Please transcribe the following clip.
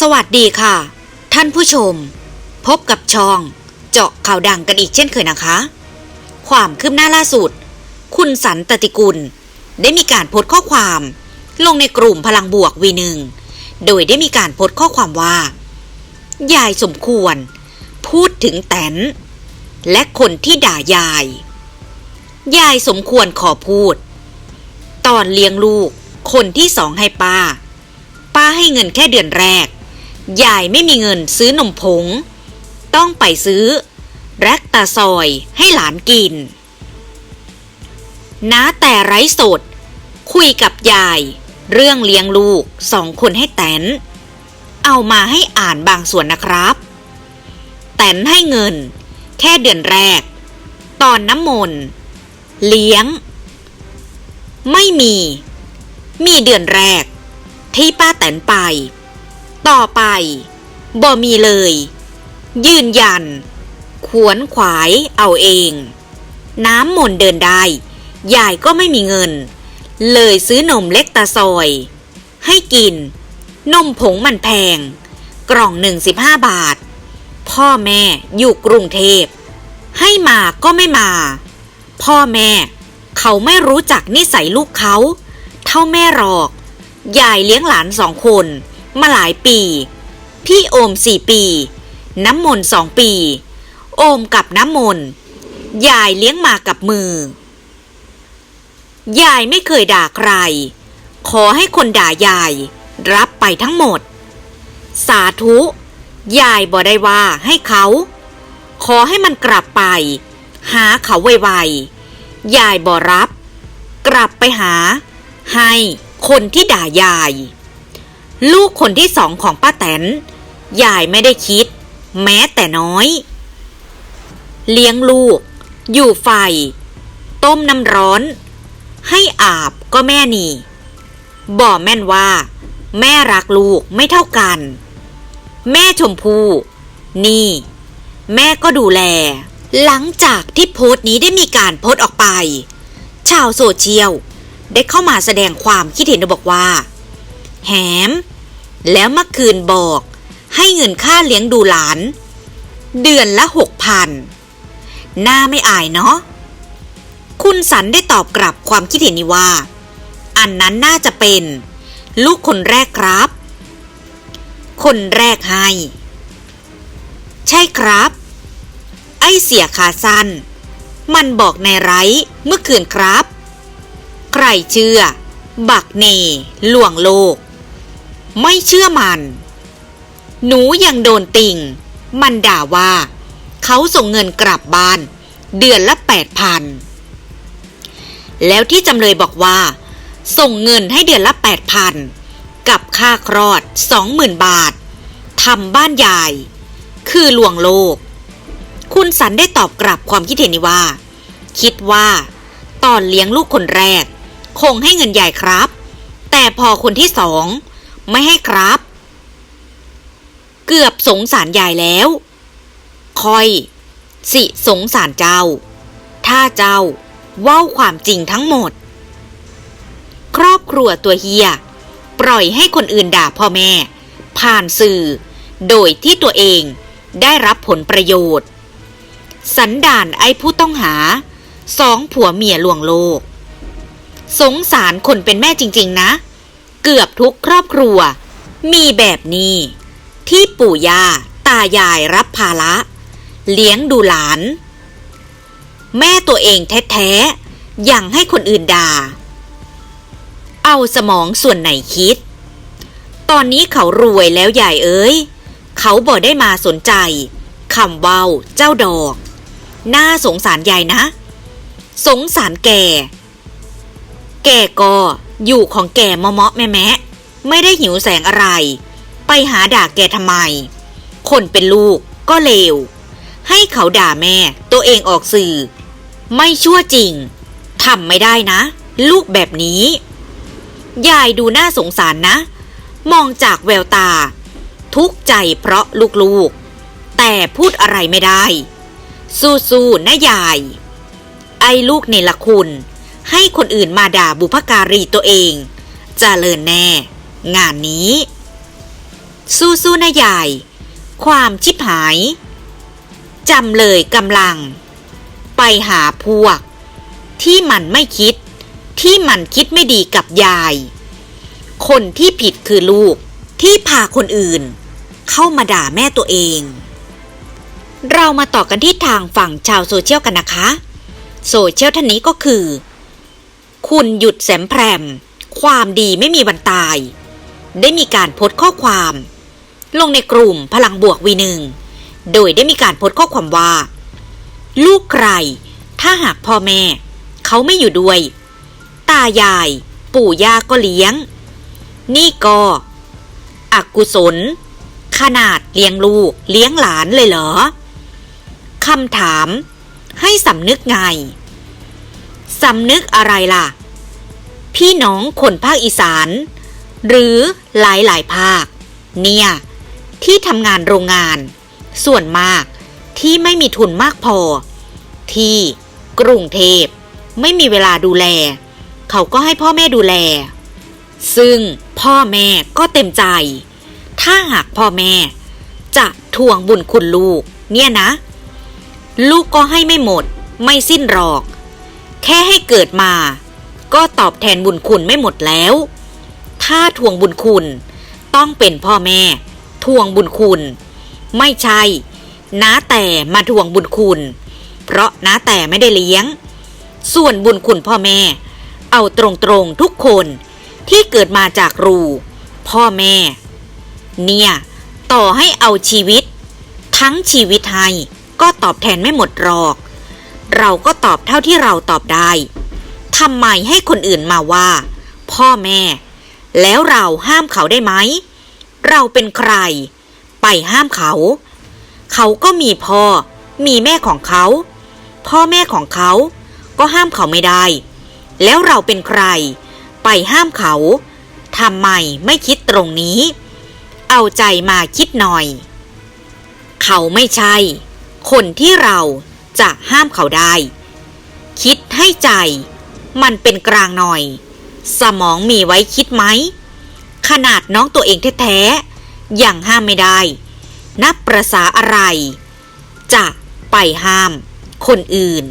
สวัสดีค่ะ ท่านผู้ชม พบกับช่อง เจาะข่าวดังกันอีกเช่นเคยนะคะ ความคืบหน้าล่าสุด คุณสันตติกุล ได้มีการโพสต์ข้อความ ลงในกลุ่มพลังบวกวีหนึ่งโดยได้มีการโพสต์ข้อความว่า ยายสมควร พูดถึงแตนและคนที่ด่ายาย ยายสมควรขอพูด ตอนเลี้ยงลูก คนที่สองให้ป้า ป้าให้เงินแค่เดือนแรก ยายไม่มีเงินซื้อนมผง ต้องไปซื้อ แรกตาซอยให้หลานกิน น้าแต่ไร้สด คุยกับยาย เรื่องเลี้ยงลูกสองคนให้แตน เอามาให้อ่านบางส่วนนะครับ แตนให้เงิน แค่เดือนแรก ตอนน้ำมนต์เลี้ยง ไม่มี มีเดือนแรก ที่ป้าแตนไป ต่อไปบ่มีเลย ยืนยัน ขวนขวายเอาเอง น้ำมนเดินได้ ยายก็ไม่มีเงิน เลยซื้อนมเล็กตาซอย ให้กิน นมผงมันแพง กล่องหนึ่งสิบห้าบาท พ่อแม่อยู่กรุงเทพ ให้มาก็ไม่มา พ่อแม่ เขาไม่รู้จักนิสัยลูกเขา เท่าแม่หรอก ยายเลี้ยงหลานสองคน มาหลายปี พี่โอมสี่ปี น้ำมนต์สองปี โอมกับน้ำมนต์ยายเลี้ยงมากับมือ ยายไม่เคยด่าใคร ขอให้คนด่ายาย รับไปทั้งหมด สาธุ ยายบ่ได้ว่าให้เขา ขอให้มันกลับไป หาเขาไวๆ ยายบ่รับ กลับไปหา ให้คนที่ด่ายาย ลูกคนที่สองของป้าแตนยายไม่ได้คิด แม้แต่น้อย เลี้ยงลูก อยู่ไฟ ต้มน้ำร้อน ให้อาบก็แม่นี่บอกแม่นว่า แม่รักลูกไม่เท่ากัน แม่ชมพู่นี่ แม่ก็ดูแล หลังจากที่โพสต์นี้ได้มีการโพสต์ออกไป ชาวโซเชียลได้เข้ามาแสดงความคิดเห็นบอกว่า แหม แล้วเมื่อคืนบอก ให้เงินค่าเลี้ยงดูหลาน เดือนละหกพันหน้าไม่อายเนาะ คุณสันได้ตอบกลับความคิดเห็นนี้ว่า อันนั้นน่าจะเป็น ลูกคนแรกครับ คนแรกให้ ใช่ครับ ไอเสียขาสั้น มันบอกในไรเมื่อคืนครับ ใครเชื่อ บักเนหลวงโลก ไม่เชื่อมัน หนูยังโดนติง มันด่าว่า เขาส่งเงินกลับบ้าน เดือนละแปดพันแล้วที่จำเลยบอกว่า ส่งเงินให้เดือนละแปดพันกับค่าคลอดสองหมื่นบาททำบ้านใหญ่คือลวงโลก คุณสันได้ตอบกลับความคิดเห็นนี้ว่า คิดว่า ตอนเลี้ยงลูกคนแรก คงให้เงินใหญ่ครับ แต่พอคนที่สอง ไม่ให้ครับ เกือบสงสารยายแล้ว คอย สิสงสารเจ้า ถ้าเจ้าเว้าความจริงทั้งหมด ครอบครัวตัวเฮีย ปล่อยให้คนอื่นด่าพ่อแม่ ผ่านสื่อ โดยที่ตัวเองได้รับผลประโยชน์ สันดานไอ้ผู้ต้องหา สองผัวเมียลวงโลก สงสารคนเป็นแม่จริง ๆ นะ เกือบทุกครอบครัว มีแบบนี้ ที่ปู่ย่าตายายรับภาระ เลี้ยงดูหลาน แม่ตัวเองแท้ๆยังให้คนอื่นด่า เอาสมองส่วนไหนคิด ตอนนี้เขารวยแล้วใหญ่เอ้ย เขาบอกได้มาสนใจคำเว้าเจ้าดอก น่าสงสารยายนะ สงสารแก แกก็ อยู่ของแกเมะแม่แมะไม่ได้หิวแสงอะไร ไปหาด่าแกทำไม คนเป็นลูกก็เลว ให้เขาด่าแม่ตัวเองออกสื่อ ไม่ชั่วจริงทำไม่ได้นะ ลูกแบบนี้ ยายดูน่าสงสารนะ มองจากแววตา ทุกใจเพราะลูกๆ แต่พูดอะไรไม่ได้ สู้ๆนะยาย ไอ้ลูกเนรคุณ ให้คนอื่นมาด่าบุพการีตัวเองจเจริญแน่ งานนี้ สู้ๆนะยาย ความชิบหายจำเลยกำลัง ไปหาพวก ที่มันไม่คิด ที่มันคิดไม่ดีกับยาย คนที่ผิดคือลูกที่พาคนอื่น เข้ามาด่าแม่ตัวเอง เรามาต่อกันที่ทางฝั่งชาวโซเชียลกันนะคะ โซเชียลท่านนี้ก็คือ คุณหยุดแสมแพรม ความดีไม่มีวันตาย ได้มีการโพสข้อความ ลงในกลุ่มพลังบวกวีหนึ่งโดยได้มีการโพสข้อความว่า ลูกใคร ถ้าหากพ่อแม่ เขาไม่อยู่ด้วย ตายาย ปู่ย่าก็เลี้ยง นี่ก็อกุศล ขนาดเลี้ยงลูกเลี้ยงหลานเลยเหรอคำถาม ให้สำนึกไง สำนึกอะไรล่ะ พี่น้องคนภาคอีสาน หรือหลายหลายภาค เนี่ย ที่ทำงานโรงงาน ส่วนมากที่ไม่มีทุนมากพอ ที่กรุงเทพไม่มีเวลาดูแล เขาก็ให้พ่อแม่ดูแล ซึ่งพ่อแม่ก็เต็มใจ ถ้าหากพ่อแม่ จะทวงบุญคุณลูก เนี่ยนะ ลูกก็ให้ไม่หมด ไม่สิ้นหรอก แค่ให้เกิดมา ก็ตอบแทนบุญคุณไม่หมดแล้ว ถ้าทวงบุญคุณ ต้องเป็นพ่อแม่ ทวงบุญคุณ ไม่ใช่น้าแต่มาทวงบุญคุณ เพราะน้าแต่ไม่ได้เลี้ยง ส่วนบุญคุณพ่อแม่ เอาตรงๆทุกคนที่เกิดมาจากรู พ่อแม่ เนี่ย ต่อให้เอาชีวิต ทั้งชีวิตให้ก็ตอบแทนไม่หมดหรอก เราก็ตอบเท่าที่เราตอบได้ทำไมให้คนอื่นมาว่า พ่อแม่ แล้วเราห้ามเขาได้ไหม เราเป็นใคร ไปห้ามเขา เขาก็มีพ่อ มีแม่ของเขา พ่อแม่ของเขา ก็ห้ามเขาไม่ได้ แล้วเราเป็นใคร ไปห้ามเขาทำไมไม่คิดตรงนี้ เอาใจมาคิดหน่อย เขาไม่ใช่ คนที่เรา จะห้ามเขาได้ คิดให้ใจ มันเป็นกลางหน่อย สมองมีไว้คิดไหม ขนาดน้องตัวเองแท้ๆยังห้ามไม่ได้ นับประษาอะไร จะไปห้ามคนอื่น